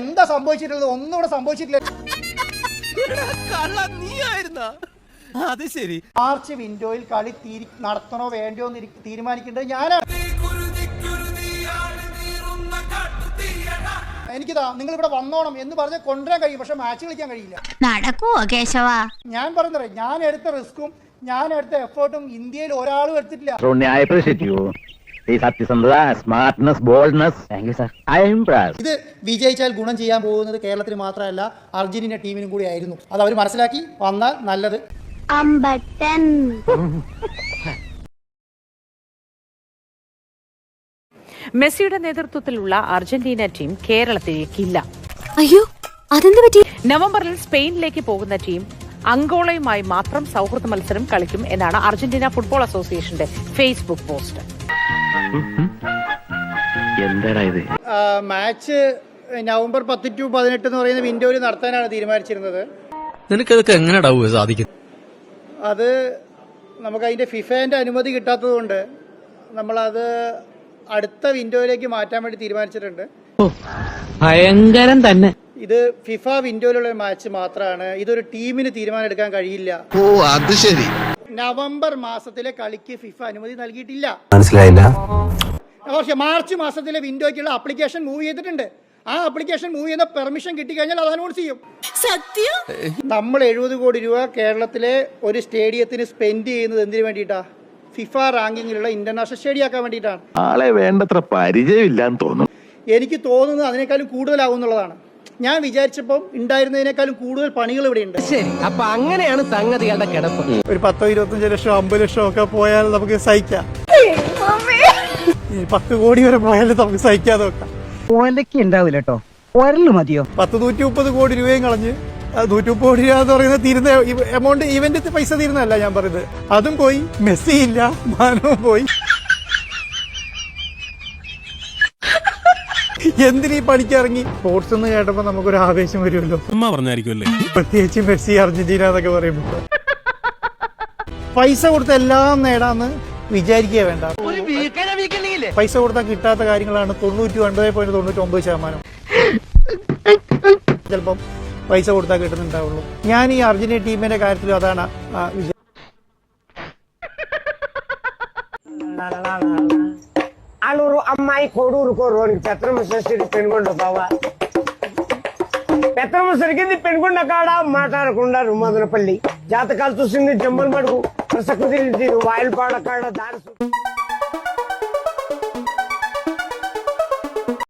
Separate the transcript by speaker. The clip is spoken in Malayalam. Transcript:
Speaker 1: എന്താ സംഭവിച്ചിട്ടുള്ളത്? ഒന്നും ഇവിടെ സംഭവിച്ചിട്ടില്ല.
Speaker 2: അത് ശരി.
Speaker 1: മാർച്ച് വിൻഡോയിൽ കളി തീരി നടത്തണോ വേണ്ടയോ എന്ന് തീരുമാനിക്കേണ്ടത് ഞാനാണ് എനിക്കിതാ നിങ്ങൾ ഇവിടെ വന്നോണം എന്ന് പറഞ്ഞ കൊണ്ടുവരാൻ കഴിയും പക്ഷെ മാച്ച് കളിക്കാൻ കഴിയില്ല.
Speaker 3: നടക്കുവോ കേശവ?
Speaker 1: ഞാൻ പറയുന്നത് ഞാൻ എടുത്ത റിസ്ക്കും ഞാൻ എടുത്ത എഫേർട്ടും ഇന്ത്യയിൽ ഒരാളും എടുത്തിട്ടില്ല. ഇത് വിജയിച്ചാൽ ഗുണം ചെയ്യാൻ പോകുന്നത് കേരളത്തിന് മാത്രമല്ല അർജന്റീന ടീമിനും കൂടി ആയിരുന്നു. അത് അവർ മനസ്സിലാക്കി വന്നാൽ നല്ലത്.
Speaker 3: അമ്പട്ടൻ.
Speaker 4: മെസ്സിയുടെ നേതൃത്വത്തിലുള്ള അർജന്റീന ടീം കേരളത്തിലേക്കില്ല.
Speaker 3: അയ്യോ അതെന്ത് പറ്റി?
Speaker 4: നവംബറിൽ സ്പെയിനിലേക്ക് പോകുന്ന ടീം അങ്കോളയുമായി മാത്രം സൗഹൃദ മത്സരം കളിക്കും എന്നാണ് അർജന്റീന ഫുട്ബോൾ അസോസിയേഷന്റെ ഫേസ്ബുക്ക് പോസ്റ്റ്.
Speaker 5: എന്താടാ ഇത്?
Speaker 1: മാച്ച് നവംബർ പത്ത് ടു പതിനെട്ട് എന്ന് പറയുന്ന വിൻഡോയിൽ നടത്താനാണ് തീരുമാനിച്ചിരുന്നത്.
Speaker 2: നിനക്കതൊക്കെ എങ്ങനെ സാധിക്കും
Speaker 1: അത് നമുക്ക് അതിന്റെ ഫിഫേന്റെ അനുമതി കിട്ടാത്തതുകൊണ്ട് നമ്മളത് അടുത്ത വിൻഡോയിലേക്ക് മാറ്റാൻ വേണ്ടി തീരുമാനിച്ചിട്ടുണ്ട്.
Speaker 6: ഭയങ്കരം തന്നെ.
Speaker 1: ഇത് ഫിഫ വിൻഡോയിലുള്ള ഒരു മാച്ച് മാത്രമാണ്. ഇതൊരു ടീമിന് തീരുമാനം എടുക്കാൻ കഴിയില്ല.
Speaker 7: ഓ അത് ശരി.
Speaker 1: നവംബർ മാസത്തിലെ കളിക്ക് ഫിഫ അനുമതി നൽകിയിട്ടില്ല.
Speaker 7: മനസ്സിലായില്ല.
Speaker 1: പക്ഷേ മാർച്ച് മാസത്തിലെ വിൻഡോയ്ക്കുള്ള ആപ്ലിക്കേഷൻ മൂവ് ചെയ്തിട്ടുണ്ട്. ആ അപ്ലിക്കേഷൻ മൂവ് ചെയ്യുന്ന പെർമിഷൻ കിട്ടിക്കഴിഞ്ഞാൽ അത് അനൗൺസ് ചെയ്യും.
Speaker 3: സത്യം?
Speaker 1: നമ്മൾ എഴുപത് കോടി രൂപ കേരളത്തിലെ ഒരു സ്റ്റേഡിയത്തിന് സ്പെൻഡ് ചെയ്യുന്നത് എന്തിനു വേണ്ടിയിട്ടാ? ഫിഫ റാങ്കിങ്ങിലുള്ള ഇന്റർനാഷണൽ സ്റ്റേഡിയം ആക്കാൻ വേണ്ടിയിട്ടാണ്.
Speaker 5: ആളെ വേണ്ടത്ര പരിചയമില്ലാന്ന് തോന്നുന്നു.
Speaker 1: എനിക്ക് തോന്നുന്നത് അതിനേക്കാളും കൂടുതലാവും എന്നുള്ളതാണ്. ഞാൻ വിചാരിച്ചപ്പം ഉണ്ടായിരുന്നതിനേക്കാളും കൂടുതൽ പണികൾ ഇവിടെ ഉണ്ട്.
Speaker 6: ശരി അപ്പൊ അങ്ങനെയാണ് സംഗതികളുടെ കിടപ്പ്.
Speaker 1: ഒരു പത്തോ ഇരുപത്തഞ്ച് ലക്ഷം അമ്പത് ലക്ഷം ഒക്കെ പോയാൽ നമുക്ക് സഹിക്കാം. ഈ പത്ത് കോടി വരെ പോയാലും നമുക്ക് സഹിക്കാതെ വെക്കാം
Speaker 6: ഒലക്ക് ഉണ്ടാവില്ല കേട്ടോ. ഒരൽ മതിയോ?
Speaker 1: പത്ത് നൂറ്റി മുപ്പത് കോടി രൂപയും കളഞ്ഞ് ആ നൂറ്റി മുപ്പത് കോടി രൂപ എന്ന് പറയുന്നത് തീരുന്ന എമൗണ്ട് ഇവന്റ് പൈസ തീരുന്നതല്ല ഞാൻ പറയുന്നത്. അതും പോയി മെസ്സി ഇല്ല മാനവും പോയി. എന്തിനീ പണിക്കിറങ്ങി? സ്പോർട്സ് എന്ന് കേട്ടപ്പോ നമുക്കൊരു ആവേശം വരുമല്ലോ.
Speaker 2: പറഞ്ഞായിരിക്കുമല്ലേ
Speaker 1: പ്രത്യേകിച്ച് മെസ്സി അർജന്റീന എന്നൊക്കെ പറയുമ്പോ. പൈസ കൊടുത്ത് എല്ലാം നേടാന്ന് വിചാരിക്കുക വേണ്ട. പൈസ കൊടുത്താൽ കിട്ടാത്ത കാര്യങ്ങളാണ് തൊണ്ണൂറ്റി ഒൻപത് പോയിന്റ് തൊണ്ണൂറ്റി ഒമ്പത് ശതമാനം. ചിലപ്പം പൈസ കൊടുത്താൽ കിട്ടുന്നുണ്ടാവുള്ളൂ. ഞാൻ ഈ അർജന്റീന ടീമിന്റെ കാര്യത്തിലും അതാണ്
Speaker 8: വിചാരിച്ചത് అమ్మాయి కొడూరుకోరు నీకు పెత్తనం సృష్టి బావా. పెత్తనం సరిగింది పెనుకుండ కాడ మాట్లాడకుండా మదనపల్లి జాతకాలు చూసింది జమ్మల మడుగు. ప్రసక్తి వాయిల్ పాడ కాడ దారి